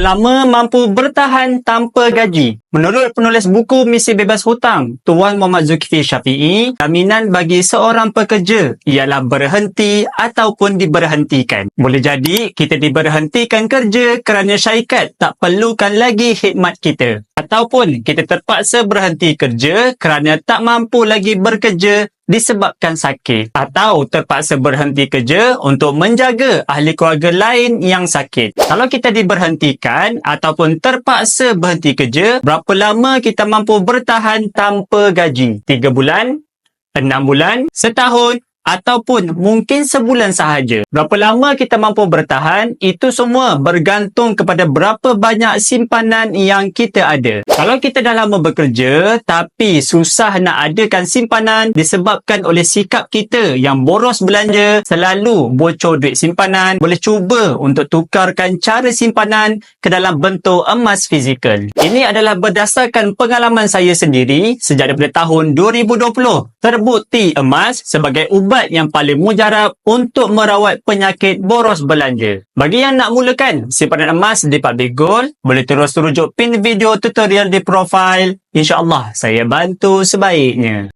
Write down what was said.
lama mampu bertahan tanpa gaji? Menurut penulis buku Misi Bebas Hutang, Tuan Muhammad Zulkifli Syafi'i, jaminan bagi seorang pekerja ialah berhenti ataupun diberhentikan. Boleh jadi kita diberhentikan kerja kerana syarikat tak perlukan lagi khidmat kita. Ataupun kita terpaksa berhenti kerja kerana tak mampu lagi bekerja disebabkan sakit atau terpaksa berhenti kerja untuk menjaga ahli keluarga lain yang sakit. Kalau kita diberhentikan ataupun terpaksa berhenti kerja, berapa lama kita mampu bertahan tanpa gaji? 3 bulan? 6 bulan? Setahun? Ataupun mungkin sebulan sahaja. Berapa lama kita mampu bertahan, itu semua bergantung kepada berapa banyak simpanan yang kita ada. Kalau kita dah lama bekerja, tapi susah nak adakan simpanan disebabkan oleh sikap kita yang boros belanja, selalu bocor duit simpanan, boleh cuba untuk tukarkan cara simpanan ke dalam bentuk emas fizikal. Ini adalah berdasarkan pengalaman saya sendiri sejak daripada tahun 2020. Terbukti emas sebagai ubat yang paling mujarab untuk merawat penyakit boros belanja. Bagi yang nak mulakan simpanan emas di Public Gold, boleh terus rujuk pin video tutorial di profile. InsyaAllah saya bantu sebaiknya.